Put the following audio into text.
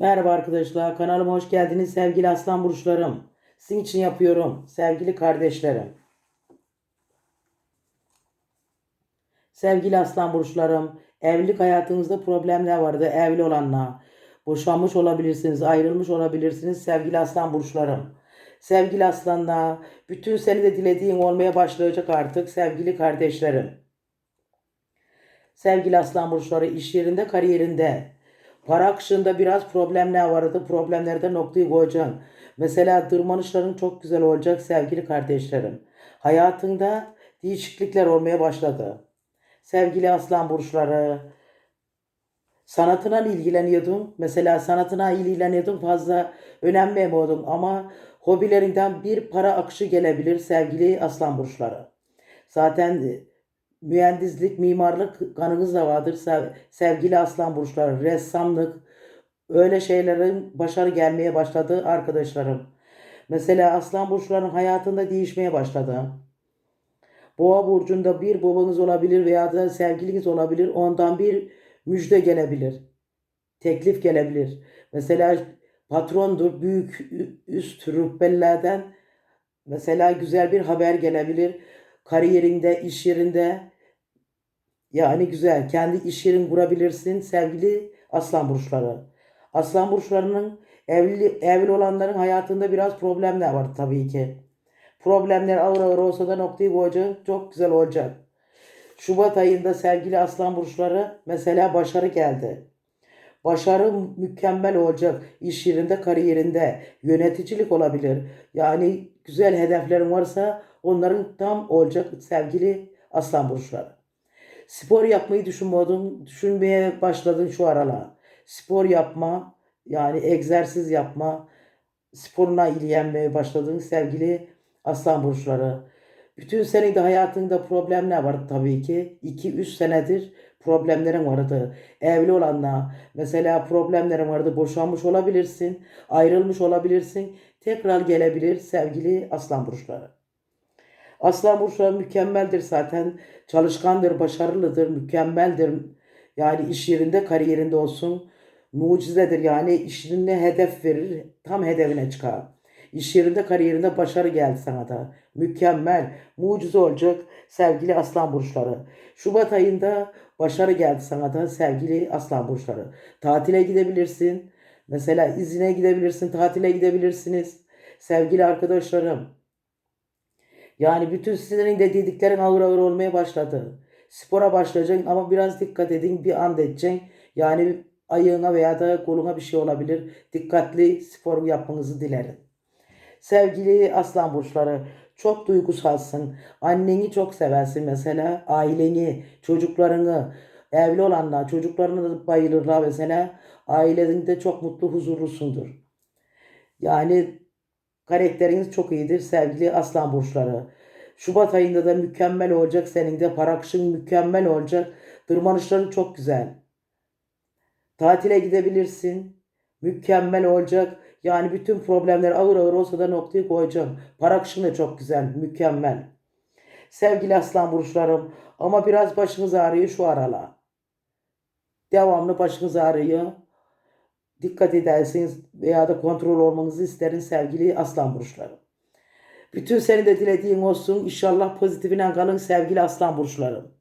Merhaba arkadaşlar, kanalıma hoş geldiniz sevgili aslan burçlarım. Sizin için yapıyorum sevgili kardeşlerim. Sevgili aslan burçlarım, evlilik hayatınızda problemler vardı evli olanlar. Boşanmış olabilirsiniz, ayrılmış olabilirsiniz sevgili aslan burçlarım. Sevgili aslanlar, bütün seni de dilediğin olmaya başlayacak artık sevgili kardeşlerim. Sevgili aslan burçları iş yerinde, kariyerinde, para akışında biraz problemler vardı. Problemlerde noktayı koyacaksın. Mesela tırmanışların çok güzel olacak sevgili kardeşlerim. Hayatında değişiklikler olmaya başladı. Sevgili aslan burçları, sanatına ilgileniyordun. Mesela sanatına ilgileniyordun fazla önem vermiyordun ama hobilerinden bir para akışı gelebilir sevgili aslan burçları. Zaten mühendislik, mimarlık kanınız da vardır sev- sevgili aslan burçları. Ressamlık, öyle şeylerin başarı gelmeye başladı arkadaşlarım. Mesela aslan burçlarının hayatında değişmeye başladı. Boğa burcunda bir babanız olabilir veya da sevgiliniz olabilir. Ondan bir müjde gelebilir. Teklif gelebilir. Mesela patrondur, büyük üst rütbelerden mesela güzel bir haber gelebilir. Kariyerinde, iş yerinde yani güzel. Kendi iş yerini kurabilirsin sevgili aslan burçları. Aslan burçlarının evli, evli olanların hayatında biraz problemler var tabii ki. Problemler ağır ağır olsa da noktayı koyacak. Çok güzel olacak. Şubat ayında sevgili aslan burçları mesela başarı geldi. Başarı mükemmel olacak. İş yerinde, kariyerinde, yöneticilik olabilir. Yani güzel hedeflerin varsa onların tam olacak sevgili aslan burçları. Spor yapmayı düşünmüyordun, düşünmeye başladın şu aralar. Spor yapma, yani egzersiz yapma, sporuna ilgilenmeye başladın sevgili aslan burçları. Bütün senin de hayatında problemler var tabii ki. 2-3 senedir problemlerin vardı. Evli olanlar mesela problemlerin vardı. Boşanmış olabilirsin, ayrılmış olabilirsin. Tekrar gelebilir sevgili aslan burçları. Aslan burçları mükemmeldir zaten. Çalışkandır, başarılıdır, mükemmeldir. Yani iş yerinde, kariyerinde olsun. Mucizedir yani işine hedef verir, tam hedefine çıkar. İş yerinde, kariyerinde başarı geldi sana da. Mükemmel, mucize olacak sevgili aslan burçları. Şubat ayında başarı geldi sana da sevgili aslan burçları. Tatile gidebilirsin. Mesela izine gidebilirsin, tatile gidebilirsiniz. Sevgili arkadaşlarım, yani bütün sizlerin de dediklerin ağır ağır olmaya başladı. Spora başlayacaksın ama biraz dikkat edin bir anda edeceksin. Yani ayağına veya da koluna bir şey olabilir. Dikkatli spor yapmanızı dilerim. Sevgili aslan burçları çok duygusalsın. Anneni çok seversin mesela. Aileni, çocuklarını, evli olanlar çocuklarına da bayılırlar mesela. Ailelerinde çok mutlu, huzurlusundur. Yani Karakteriniz çok iyidir sevgili aslan burçları. Şubat ayında da mükemmel olacak senin de para akışın mükemmel olacak. Tırmanışların çok güzel. Tatile gidebilirsin. Mükemmel olacak. Yani bütün problemler ağır ağır olsa da noktayı koyacağım. Para akışın da çok güzel. Mükemmel. Sevgili aslan burçlarım ama biraz başınız ağrıyor şu aralar. Devamlı başınız ağrıyor. Dikkat ederseniz veya da kontrol olmanızı isterim sevgili aslan burçları. Bütün seni de dilediğin olsun. İnşallah pozitifine kalın sevgili aslan burçlarım.